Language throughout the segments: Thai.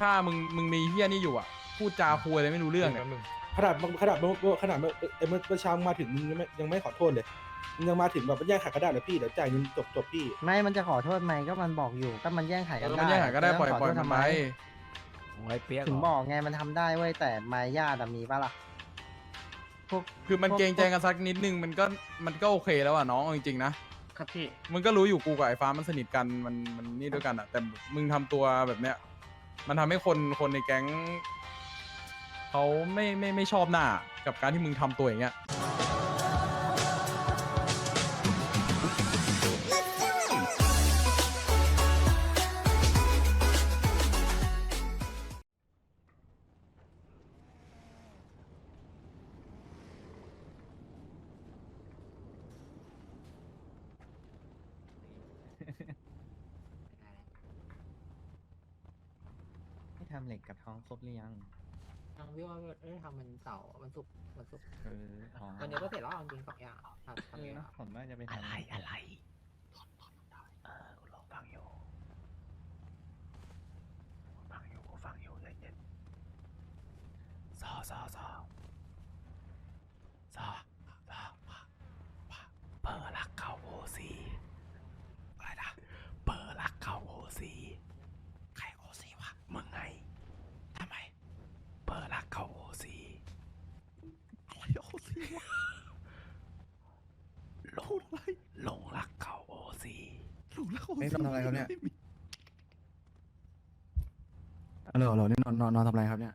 ถ้ามึงมึงมีเฮี้ยนี่อยู่อะ พูดจาคุยอะไรไม่รู้เรื่องเนี่ย ขนาดขนาดขนาดไอ้เมื่อเช้ามาถึงมึงยังไม่ยังไม่ขอโทษเลยมึงยังมาถึงแบบแยกขายกระดาษเลยพี่เดี๋ยวจ่ายเงินจบจบพี่ ไม่มันจะขอโทษไหมก็มันบอกอยู่ก็มันแย่งขายเอกันอได้มันแย่งหาก็ได้ปล่อยจะปล่อยขโทษทำไมโอ้ยเปียกถึงบอกไงมันทำได้เว้ยแต่มารยาทอะมีปะล่ะพวก คือมันพวกเกรงใจกันสักนิดนึงมันก็มันก็โอเคแล้วอะน้องเอาจริงๆนะครับพี่ มึงก็รู้อยู่กูกับไอ้ฟ้ามันสนิทกันมันมันนี่ด้วยกันอะ แต่มึงทำตัวแบบเนี้ย มันทำให้คนคนในแก๊งเขาไม่ไม่ไม่ชอบหน้ากับการที่มึงทำตัวอย่างเงี้ยำเหล็กกับทองครบหรือยังทางพี่ว่าเอ้ยทำมันเสาร์วันศุกร์วันศุกร์เอออ๋อวันเดียวก็เสร็จแล้วเอาจริงสองอย่างทำทำเองอะผมน่าจะไปทำอะไรอะไรเออกูลองฟังอยู่ฟังอยู่กูฟังอยู่ใจเย็นซอซอซอซอซอเปิดรักเขาโอซีอะไรนะเปิดรักเขาโอซีใครโอซีวะมึงไงทำไมเปิดรักเขาโอซีอะไรโอซีวะ หลงอะไรหลงรักเขาโอซีหลงรักโอนี่ซีนอนทำอะไรครับเนี่ย ฮัลโหลฮัลโหลนี่นอนนอนนอนทำอะไรครับเนี่ย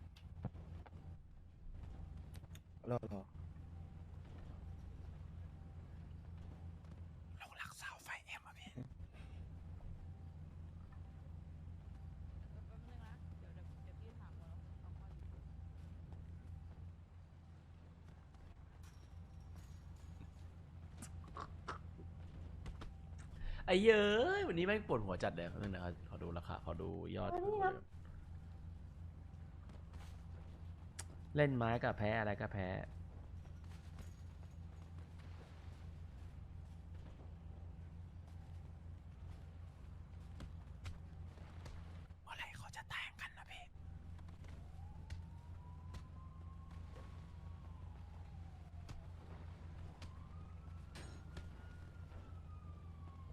ฮัลโหลฮัลโหล หลงรักสาวไฟเอ็มอะพี่ ไอ้เย้ยวันนี้แม่งปวดหัวจัดเลยนั่นนะครับขอดูราคาขอดูยอด เล่นไม้กับแพ้อะไรก็แพ้ เมื่อไหรเขาจะแต่งกันนะพี่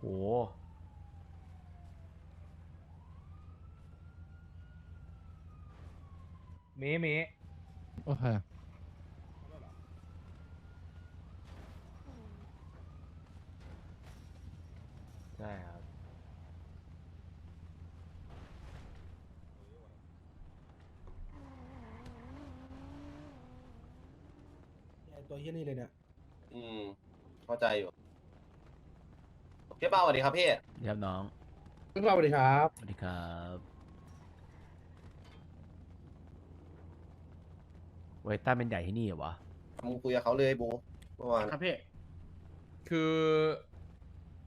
โหมีมีโอเคใช่ครับ ไอ้ตัวเฮี้ยนี่เลยเนี่ย อืม เข้าใจอยู่ พี่เป้าสวัสดีครับพี่เรียบน้อง พี่ป้าสวัสดีครับ สวัสดีครับ เวยต้าเป็นใหญ่ที่นี่เหรอวะมึงคุยกับเขาเลยบูเมื่อวานครับพี่ คือ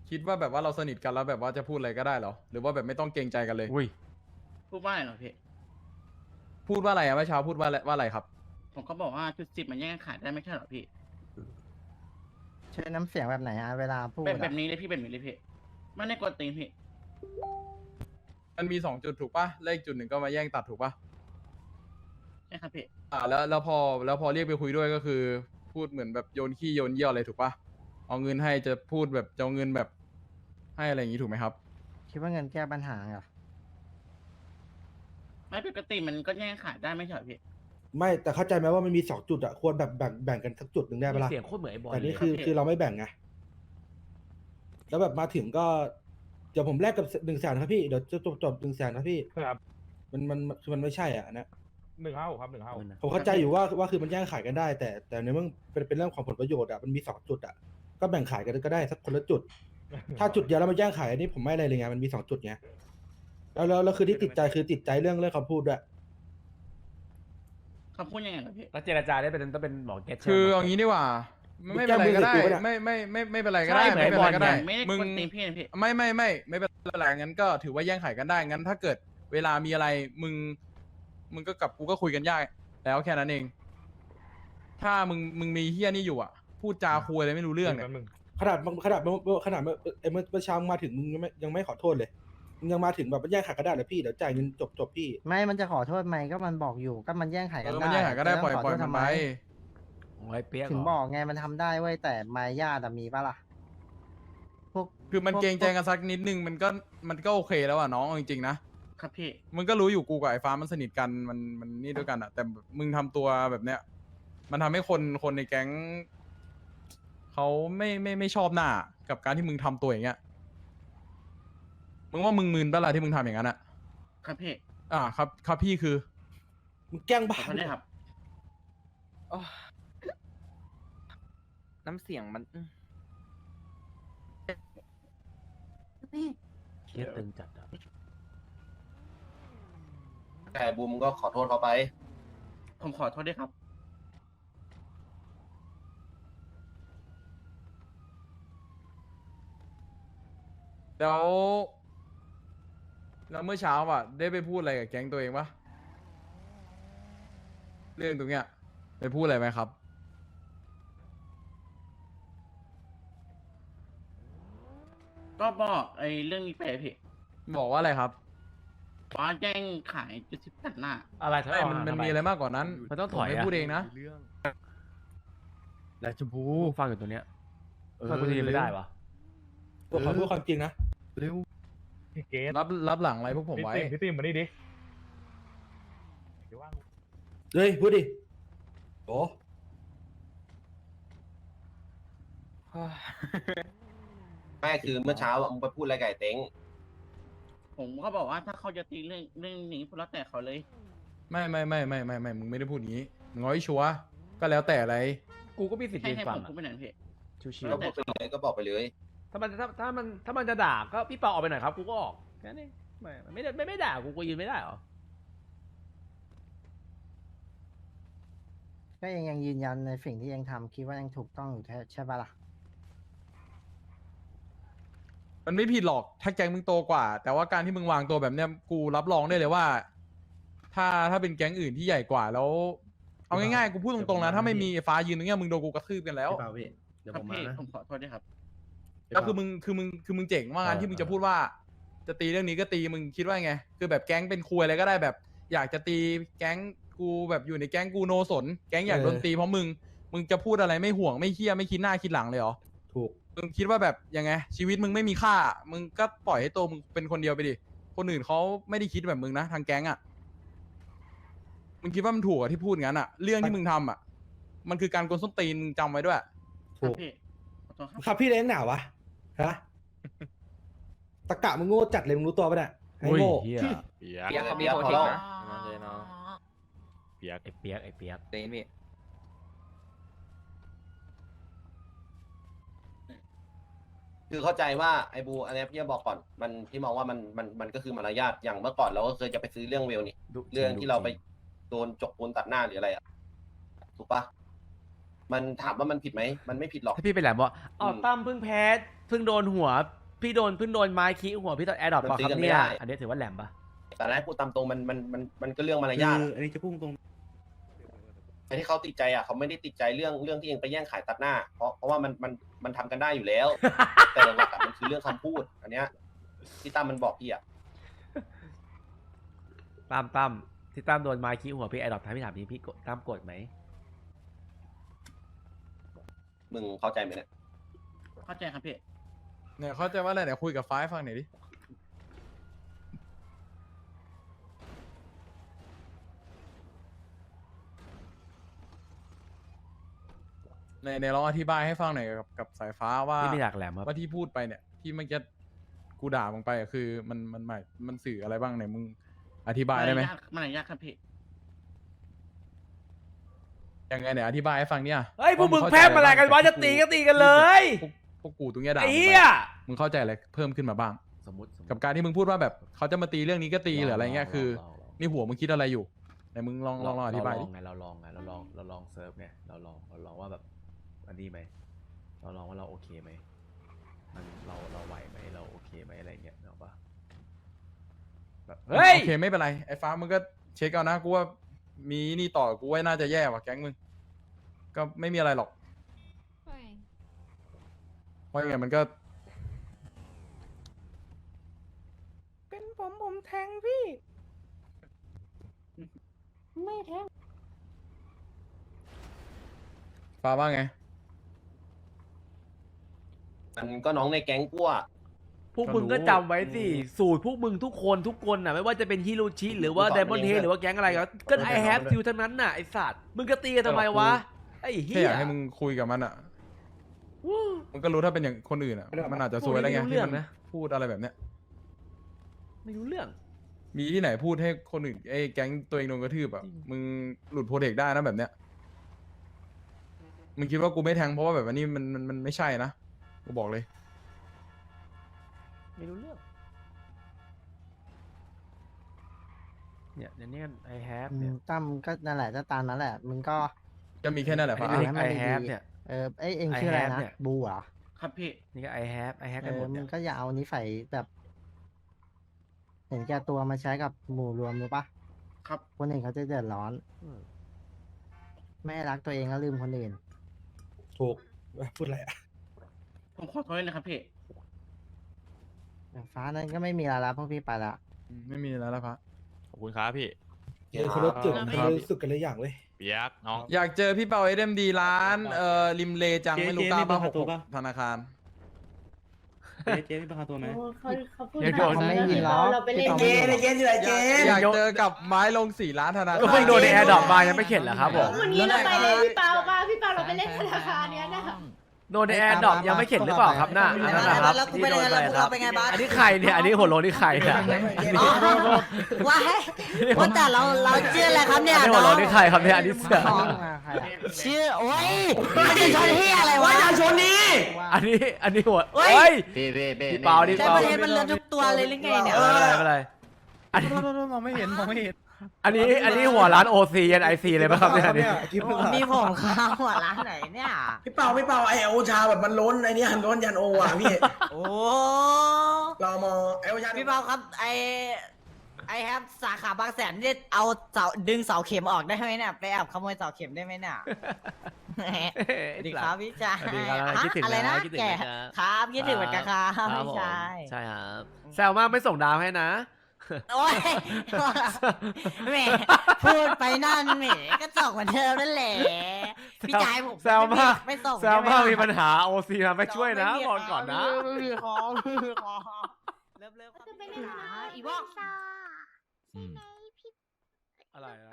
คิดว่าแบบว่าเราสนิทกันแล้วแบบว่าจะพูดอะไรก็ได้เหรอ หรือว่าแบบไม่ต้องเกรงใจกันเลย อุ้ย พูดว่าอะไรเหรอพี่ พูดว่าอะไรอะเมื่อเช้าพูดว่าอะไรว่าอะไรครับ ผมก็บอกว่าจุดสิบมันแย่งขายได้ไม่ใช่เหรอพี่ ใช้น้ำเสียงแบบไหนอะเวลาพูดแบบอะแบบนี้เลยพี่แบบนี้เลยพี่ไม่ได้กดตีนพี่มันมีสองจุดถูกปะเลขจุดหนึ่งก็มาแย่งตัดถูกปะใช่ครับพี่อ่าแล้วแล้วพอแล้วพอเรียกไปคุยด้วยก็คือ พูดเหมือนแบบโยนขี้โยนเยี่ยวอะไรถูกปะเอาเงินให้จะพูดแบบจะเอาเงินแบบให้อะไรอย่างนี้ถูกไหมครับ คิดว่าเงินแก้ปัญหาเหรอไม่ปกติมันก็แย่งขายได้ไม่ใช่เหรอพี่ ไม่แต่เข้าใจไหมว่ามันมีสองจุดอะควรแบบแบ่งแบ่งกันสักจุดหนึ่งได้ปะล่ะเสียงโคตรเหมือนไอ้บอลแต่เลนี่ยคือครับพี่คือเราไม่แบ่งไงแล้วแบบมาถึงก็เดี๋ยวผมแลกกับหนึ่งแสนครับพี่เดี๋ยวจะจบจบหนึ่งแสนครับพี่ครับมันมันคือมันไม่ใช่อะอันเนะหนึ่งห้าครับหนึ่งห้าเอานะผมเข้าใจอยู่ว่าว่าคือมันแย่งขายกันได้ แต่แต่ในเมื่อเป็นเป็นเรื่องของผลประโยชน์อะมันมีสองจุดอะก็แบ่งขายกันก็ได้สักคนละจุด ถ้าจุดเดียวแล้วมาแย่งขายอันนี้ผมไม่อะไรเลยไงมันมีสองจุดไงแล้วแล้วแล้วคือที่ติดใจคือติดใจเรื่องเรื่องคำพูดด้วย คำพูดยังไงเหรอพี่แล้วเจรจาได้เป็นต้องเป็นหมอเก็ตใช่ไหมคือหมเอาก็ตงี้ดีกว่า ไม่เป็นไรก็ได้ ไม่ไม่ไม่ไม่เป็นไรก็ได้ใช่เหมือนไม่เป็นไรก็ได้ไม่ได้มึงกดตีนพี่นะพี่ไม่ไม่ไม่ไม่เป็นไรงั้นก็ถือว่าแย่งขายกันได้งั้น ถ้าเกิดเวลามีอะไรมึง มึงก็กับกูก็คุยกันยากแล้วแค่นั้นเอง ถ้ามึงมึงมีเฮี้ยนี่อยู่อะ พูดจาคุยอะไรไม่รู้เรื่องเนี่ยขนาดขนาดขนาดไอ้เมื่อเมื่อเช้ามาถึงมึงยังไม่ยังไม่ขอโทษเลยมึงมึง ยังมาถึงแบบมันแย่งขายกันได้เหรอพี่เดี๋ยวจ่ายเงินจบจบพี่ ไม่มันจะขอโทษไหมก็มันบอกอยู่ก็มันแย่งขายเอกันอได้มันแย่งขายก็ได้จะปล่อยขปล่อยโทษมันทำไปไมโอ้ยเปียกถึงเหรบอกไงมันทำได้เว้ยแต่มารยาทอะมีปะล่ะพวก คือมันพวเกรงใจกันสักนิดนึงมันก็มันก็โอเคแล้วอะน้องเอาจริงๆนะครับพี่มึงก็รู้อยู่กูกับไอ้ฟ้ามันสนิทกันมันมันนี่ด้วยกันอะ แต่มึงทำตัวแบบเนี้ยมันทำให้คนคนในแก๊งเขาไม่ไม่ไม่ชอบหน้ากับการที่มึงทำตัวอย่างเงี้ย มึงว่ามึงมึนปะล่ะที่มึงทำอย่างนั้นอะ ครับพี่อ่าครับครับพี่คือ มึงแกล้งขอบ้าโทษด้วยครับ น้ำเสียงมันเครียดตึงจัดอะแต่บูมก็ขอโทษเขาไป ผมขอโทษด้วยครับ แล้ว แล้วเมื่อเช้าอะ ได้ไปพูดอะไรกับแก๊งตัวเองปะเรื่องตรงเนี้ยไปพูดอะไรไหมครับ ก็บอกไอ้เรื่องนี้ไปพี่บอกว่าอะไรครับว่าแย่งขายจุดสิบตัดหน้า อะไรถ้าไม่เอามันหามันทำไมีอะไรมากกว่านั้นมันต้องถอยผไม่อะพูดเองนะแหละชมพูกูฟังอยู่ตัวเนี้ยฟังกูจะยินไม่ได้วะตัวขอพูดความจริงนะ เร็ว พี่เกตรับรับหลังอะไรพวกผมไว้พี่ติมมานี่ดิเดี๋ยวว่างเฮ้ยพูดดิโอ้ไม่คือเมื่อเช้าอะมึงไปพูดอะไรกับไอ้เต็งผมก็บอกว่าถ้าเขาจะตีเรื่องเรื่องนี้พูดแล้วแต่เขาเลย ไม่ไม่ไม่ไม่ไม่ไม่มึงไม่ได้พูดอย่างนี้มึงเอาให้ชัวร์ก็แล้วแต่อะไร กูก็มีสิทธิ์ให้ยืนให้ฟังผมอะพูดไปหน่อยพี่ชิวก็พูดไปเลยก็บอกไปเลยๆ ถ้ามันถ้าถ้ามันถ้ามันจะด่าก็พี่เปาออกไปหน่อยครับกูก็ออกแค่นั้นเองไม่ไม่ได้ไม่ไม่ด่ากูกูยืนไม่ได้เหรอก็ยังยังยืนยันในสิ่งที่ยังทำคิดว่ายังถูกต้องอยู่แท้ใช่ปะล่ะ มันไม่ผิดหรอกถ้าแก๊งมึงโตกว่า แต่ว่าการที่มึงวางตัวแบบเนี้ยกูรับรองได้เลยว่า ถ้าถ้าเป็นแก๊งอื่นที่ใหญ่กว่าแล้ว เอาง่ายๆกูพูดตรงๆนะถ้าไม่มีไอ้ฟ้ายืนตรงเนี้ยมึงโดนกูกระทืบกันแล้วครับพี่ผมขอโทษด้วยครับ แล้วคือมึงคือมึงคือมึงเจ๋งว่ากงานที่มึงจะพูดว่า จะตีเรื่องนี้ก็ตีมึงคิดว่าไง คือแบบแก๊งเป็นครัวอะไรก็ได้แบบ อยากจะตีแก๊งกูแบบอยู่ในแก๊งกูโนสน แก๊งอยากโดนตีเพราะมึง มึงจะพูดอะไรไม่ห่วงไม่เคียไม่คิดหน้าคิดหลังเลยเหรอถูกมึงคิดว่าแบบยังไง ชีวิตมึงไม่มีค่า มึงก็ปล่อยให้ตัวมึงเป็นคนเดียวไปดิคนอื่นเขาไม่ได้คิดแบบมึงนะทางแก๊งอะมึงคิดว่ามันถูกอะที่พูดงั้นอะเรื่องที่มึงทำอะ มันคือการกลนส้นตีนมึงจำไว้ด้วยครัถูบกพี่ขอโทษครับครับพี่เลี้ยงหนาวะ ฮะตะกะมึงโง่จัดเลยมึงรู้ตัวปะเนี่ยไอ้อุ้ยโง่เฮียเปียกเขามีโพธินะมาเลยเนาะเปียกไอ้เปียกไอ้เปียกเต็นพี่คือเข้าใจว่าไอ้บูอันเนี้ยพี่จะบอกก่อนมันพี่มองว่ามันมันมันก็คือมารยาทอย่างเมื่อก่อนเราก็เคยจะไปซื้อเรื่องเวลนี่ดุเรื่องที่เราไปจโดนจกปูนตัดหน้าหรืออะไรอะถูกปะ มันถามว่ามันผิดไหม มันไม่ผิดหรอก ถ้าพี่ไปแหลมบอกอ๋ออมตั้มเพิ่งแพ้เพิ่งโดนหัว พี่โดนเพิ่งโดนไม้ขี้หัวพี่ตอนแอร์ดรอปมันป่ะตีครับกันไม่เนี่ยได้อันนี้ถือว่าแหลมปะแต่ถ้าพูดตามตรงมันมันมันมันก็เรื่องมารยาทคืออะอันนี้จะพุ่งตรงไอ้ที่เขาติดใจอะเขาไม่ได้ติดใจเรื่องเรื่องที่เองไปแย่งขายตัดหน้า เพราะเพราะว่ามันมันมันทำกันได้อยู่แล้ว แต่หลักๆอะมันคือเรื่องคำพูด อันเนี้ยที่ตั้มมันบอกพี่อะตั้มตั้มที่ตั้มโดนไม้ขี้หัวพี่แอร์ดรอปท้ายพี่ถามพี่พี่กดตั้มกดไหม มึงเข้าใจไหมเนี่ย เข้าใจครับพี่เนี่ยเข้าใจว่าอะไรเนี่ยคุยกับฟ้าให้ฟังหน่อยดิ ในในลองอธิบายให้ฟังหน่อยกับกับสายฟ้าว่าพี่ไม่อยากแหลมครับว่าที่พูดไปเนี่ย ที่เมื่อกี้กูด่ามึงไปอะคือ มันมันหมายมันสื่ออะไรบ้างเนี่ยมึงอธิบายได้ไหมมารยาทมารยาทครับพี่ ยังไงเนี่ยอธิบายให้ฟังเนี่ยเฮ้ยพวกมึงเข้าแพ้ใจมาอะไรกันวะบ้างจะตีก็ตีกันเลยพวกพวกกูตรงเนี้ยด่าไอ้มึงเหี้ไปยมึงเข้าใจอะไรเพิ่มขึ้นมาบ้าง สมมติสมมุติกับการที่มึงพูดว่าแบบเขาจะมาตีเรื่องนี้ก็ตีหรืออะไรเงี้ยลคือลงลองนี่หัวมึงคิดอะไรอยู่ไหนมึงลองลองลองอธิบายเรดิลองไงเราลองไงเราลองเราลองเซิร์ฟไงเราลองเราลองว่าแบบอันนี้ไหมเราลองว่าเราโอเคไหมมันเราเราไหวไหมเราโอเคไหมอะไรเงี้ยเนาะปะแบบเฮ้ย โอเคไม่เป็นไรไอ้ฟ้ามึงก็เช็คเอานะกูว่า มีนี่ต่อกูว่าน่าจะแย่ว่ะแก๊งมึง ก็ไม่มีอะไรหรอกเพราะยังไงมันก็ก็ผมผมแทงพี่ ไม่แทงฟ้าว่าไง มันก็น้องในแก๊งกลัว พวกมึงก็จำไว้สิ สูตรพวกมึงทุกคนทุกคนน่ะ ไม่ว่าจะเป็นฮิโรชิหรือว่ากูสอนไดมอนเฮเองด้วยหรือว่าแก๊งอะไรก็ก็กูสอนไอแฮปด้วยฟิวทั้งนั้นน่ะไอสัตว์มึงก็ตีกันทำไมวะ ไอ้เฮีแค่อยยากให้มึงคุยกับมันอะ วู้มึงก็รู้ถ้าเป็นอย่างคนอื่นอะ มันอาจจะซวยแล้วไงพูดไม่รู้ที่มันเรื่องนะ พูดอะไรแบบเนี้ย ไม่รู้เรื่อง มีที่ไหนพูดให้คนอื่นไอ้แก๊งตัวเองโดนกระทืบอะ จริง มึงหลุดโปรเทคได้นะแบบเนี้ย มึงคิดว่ากูไม่แทงเพราะว่าแบบอันนี้มันมันมันไม่ใช่นะ กูบอกเลย ไม่รู้เรื่อง เนี่ยเดี๋ยวนี้ไอแฮปอืเนี่ยมตั้มก็นั่นแหละจะตามนั้นแหละมึงก็จะมีแค่นั้นแหละไอ้ฟ้า เด็กให้มัไอนดีๆแฮปเนี่ย เออเอ้ยเอง I ชื่ออะไร have นะเนี่ย บูเหรอครับพี่ นี่ก็ไอแฮปไอแฮปเอกันหมอดมึเนี่งยก็อย่าเอานิสัยแบบเห็นแก่ตัวมาใช้กับหมู่รวมรู้ปะครับ คนอื่นเขาจะเดือดร้อนไม่รักตัวเองก็ลืมคนอื่น ถูก พูดอะไรอะผมขอโทษด้วยนะครับพี่ ฟ้านั้นก็ไม่มีแล้วละพวกพี่ไปละอืมไม่มีแล้วละฟ้าขอบคุณครับพี่เออคนละจุดครับคนละรู้สึกกันเลยอย่างเลยเปียกน้อง อยากเจอพี่เปาเอ็มดีร้านเอ่อริมเลจังไม่รู้กล้าบ้าหกหกธนาคาร เจ๊มีประกันตัวไหมเขาเขาพูดเดี๋ยวโดนเขาไม่ยินหรอกเราไปเล่นพี่เกเจ๊มเลยเจ๊อยากเจอกับไม้ลงสี่ล้านธนาก็คารเพิ่งโดนในแอร์ดรอปมายังไม่เข็ดเหรอครับผม วันนี้เราไปเล่นพี่เปาป่ะพี่เปาเราไปเล่นธนาคารเนี้ยนะ โดนในแอร์ดรอปยังไม่เข็ดหรือเปล่าครับน่าอันนั้นนะครับที่โดนไปครับอันนี้ใครเนี่ย อันนี้หัวโลนนี่ใครเนี่ยว่าว่าแต่เราเราชื่ออะไรครับเนี่ยอันนี้หัวโลนนี่ใครครับเนี่ย อันนี้เสือน้องอะใครอะชื่อโอ้ยมันจะชนที่อะไรวะจะชนนี้อันนี้ อันนี้หัวเฮ้เฮ้ยยพี่พี่พี่พี่เปานี่แต่เปาประเทศมันเลือนทุกตัวเลยหรือไงเนี่ยไม่เป็นไรไม่เป็นไรอันนี้ มองไม่เห็นมองไม่เห็น อันนี้อันนี้หัวร้านโอซียันไอซีเลยป่ะครับเนี่ยอันนี้ที่เพิ่งมีผมข้าวหัวร้านไหนเนี่ย พี่เปาพี่เปาไอโอชาแบบมันล้นไอเนี้ยล้นยันโออะพี่โอ้เรามองไอโอชาพี่เปาครับไอไอแฮปสาขาบางแสนนี่เอาเสาดึงเสาเข็มออกได้ไหมเนี่ยไปแอบขโมยเสาเข็มได้ไหมเนี่ยสวัสดีครับพี่ชายสวัสดีครับฮะคิดถึงอะไรนะนะคิดถึงแกนะครับคิดถึงเหมือนกันครับครับพี่ผมชายใช่ครับแซวมากไม่ส่งดาวให้นะ โอ้ยแหมพูดไปนั่นแหมก็ส่งเหมือนเดิมนั่นแหละพี่ชายผมแซวมาก ไม่ส่งแซวมากใช่ไหมีปัญหาโอซีมาไม่ช่วยนะไม่มีบอกก่อนนะ ไม่มีของไม่มีของเริ่มเริ่มครับจะไปเล่นธนาคารอีบอกอืมอะไรนะ